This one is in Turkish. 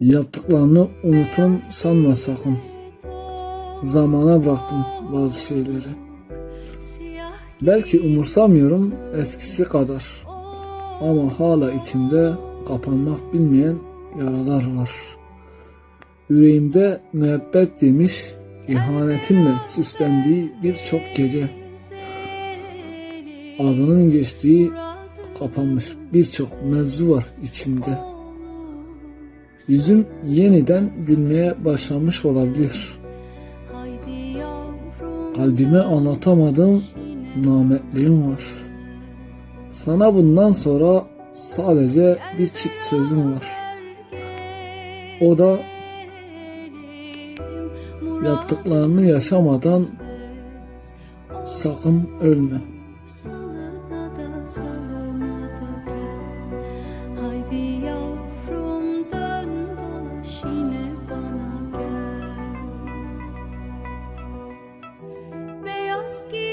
Yaptıklarını unutum sanma sakın. Zamana bıraktım bazı şeyleri. Belki umursamıyorum eskisi kadar. Ama hala içimde kapanmak bilmeyen yaralar var. Yüreğimde müebbet demiş, ihanetinle süslendiği birçok gece. Adının geçtiği kapanmış birçok mevzu var içimde. Yüzüm yeniden gülmeye başlamış olabilir. Kalbime anlatamadığım nametliğim var. Sana bundan sonra sadece bir çift sözüm var. O da yaptıklarını yaşamadan sakın ölme. skin.